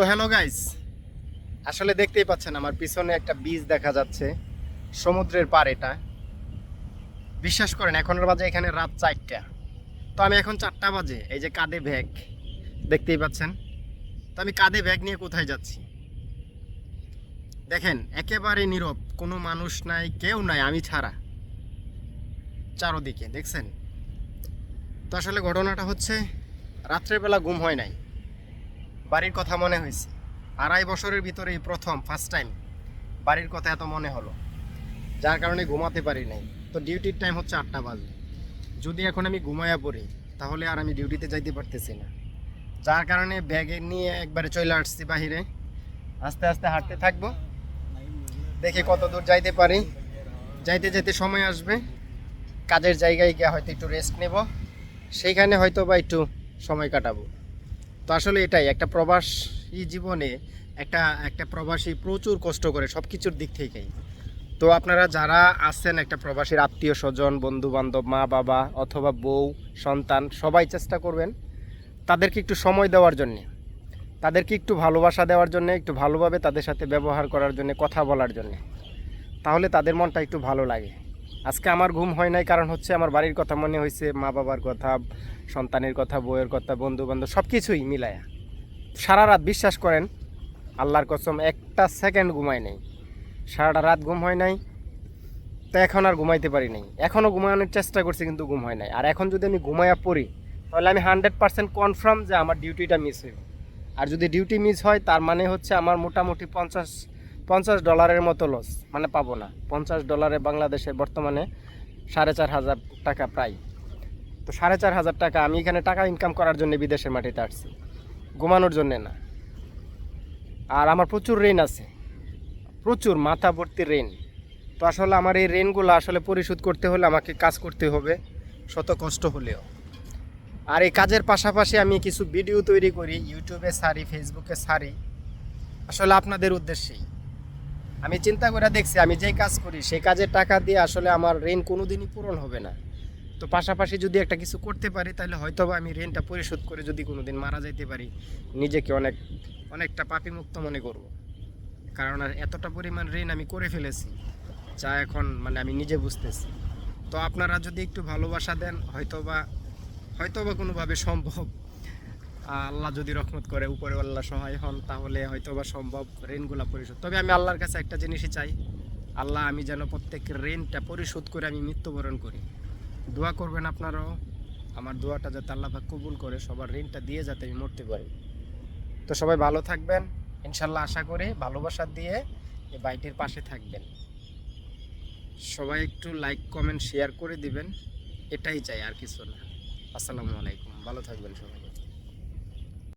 তো hello guys, আসলে দেখতেই পাচ্ছেন আমার পিছনে একটা বীজ দেখা যাচ্ছে, সমুদ্রের পার এটা। বিশ্বাস করেন, এখনের বাজে এখানে রাত চারটা। তো আমি এখন চারটা বাজে, এই যে কাঁধে ব্যাগ দেখতেই পাচ্ছেন। তো আমি কাঁধে ব্যাগ নিয়ে কোথায় যাচ্ছি? দেখেন, একেবারে নীরব, কোনো মানুষ নাই, কেউ নাই, আমি ছাড়া। চারোদিকে, দেখছেন? তো আসলে ঘটনাটা হচ্ছে রাত্রেবেলা ঘুম হয় নাই। বাড়ির কথা মনে হয়েছে। আড়াই বছরের ভিতরে এই প্রথম ফার্স্ট টাইম বাড়ির কথা এত মনে হলো। যার কারণে ঘুমাতে পারি নাই। তো ডিউটির টাইম হচ্ছে আটটা বাজে যদি এখন আমি ঘুমাইয়া পড়ি, তাহলে আর আমি ডিউটিতে যাইতে পারতেছি না। যার কারণে ব্যাগে নিয়ে একবারে চলে আসছি বাহিরে। আস্তে আস্তে হাঁটতে থাকব। দেখে কত দূর যাইতে পারি। যাইতে যেতে সময় আসবে। কাজের জায়গায় গিয়ে হয়তো একটু রেস্ট নেব। সেইখানে হয়তো বা একটু সময় কাটাবো। তো আসলে এটাই, একটা প্রবাসী জীবনে একটা একটা প্রবাসী প্রচুর কষ্ট করে সব কিছুর দিক থেকেই। তো আপনারা যারা আছেন একটা প্রবাসীর আত্মীয় স্বজন বন্ধু বান্ধব মা বাবা অথবা বউ, সন্তান, সবাই চেষ্টা করবেন তাদেরকে একটু সময় দেওয়ার জন্যে, তাদেরকে একটু ভালোবাসা দেওয়ার জন্য, একটু ভালোভাবে তাদের সাথে ব্যবহার করার জন্য, কথা বলার জন্য, তাহলে তাদের মনটা একটু ভালো লাগে। আজকে আমার ঘুম হয় নাই কারণ হচ্ছে আমার বাড়ির কথা মনে হয়েছে মা বাবার কথা, সন্তানের কথা, বউয়ের কথা বন্ধু বান্ধব সব কিছুই মিলায়া। সারা রাত বিশ্বাস করেন, আল্লাহর কসম, একটা সেকেন্ড ঘুমায় নেই। সারাটা রাত ঘুম হয় নাই, তো এখন আর ঘুমাইতে পারি নাই। এখনও ঘুমানোর চেষ্টা করছি কিন্তু ঘুম হয় নাই। আর এখন যদি আমি ঘুমাইয়া পড়ি, তাহলে আমি হান্ড্রেড পার্সেন্ট কনফার্ম যে আমার ডিউটিটা মিস হইব। আর যদি ডিউটি মিস হয়, তার মানে হচ্ছে আমার মোটামুটি পঞ্চাশ পঞ্চাশ ডলারের মতো লস মানে পাবো না। পঞ্চাশ ডলারে বাংলাদেশে বর্তমানে সাড়ে চার হাজার টাকা প্রায়। তো সাড়ে চার হাজার টাকা, আমি এখানে টাকা ইনকাম করার জন্য বিদেশের মাটিতে আসছি। ঘুমানোর জন্যে না। আর আমার প্রচুর ঋণ আছে। প্রচুর মাথা ভর্তি ঋণ। তো আসলে আমার এই ঋণগুলো আসলে পরিশোধ করতে হলে আমাকে কাজ করতে হবে, শত কষ্ট হলেও। আর এই কাজের পাশাপাশি আমি কিছু ভিডিও তৈরি করি ইউটিউবে সারি ফেসবুকে সারি। আসলে আপনাদের উদ্দেশ্যেই। আমি চিন্তা করে দেখছি, আমি যেই কাজ করি, সেই কাজের টাকা দিয়ে আসলে আমার ঋণ কোনোদিনই পূরণ হবে না। তো পাশাপাশি যদি একটা কিছু করতে পারি, তাহলে হয়তো আমি ঋণটা পরিশোধ করে যদি কোনো দিন মারা যাইতে পারি, নিজেকে অনেক, অনেকটা পাপি মুক্ত মনে করব। কারণ এতটা পরিমাণ ঋণ আমি করে ফেলেছি, যা এখন মানে আমি নিজে বুঝতেছি। তো আপনারা যদি একটু ভালোবাসা দেন হয়তো বা হয়তো বা কোনোভাবে সম্ভব। আল্লাহ যদি রহমত করে, উপরে আল্লাহ সহায় হন, তাহলে হয়তো বা সম্ভব ঋণগুলা পরিশোধ। তবে আমি আল্লাহর কাছে একটা জিনিসই চাই, আল্লাহ আমি যেন প্রত্যেক ঋণটা পরিশোধ করে আমি মৃত্যুবরণ করি। দোয়া করবেন আপনারাও, আমার দোয়াটা যাতে আল্লাহ পাক কবুল করে, সবার ঋণটা দিয়ে যাতে আমি মরতে পারি। তো সবাই ভালো থাকবেন, ইনশাল্লাহ আশা করি ভালোবাসা দিয়ে এই বাইটির পাশে থাকবেন। সবাই একটু লাইক কমেন্ট শেয়ার করে দিবেন, এটাই চাই আর কিছু না। আসসালামু আলাইকুম, ভালো থাকবেন সবাই।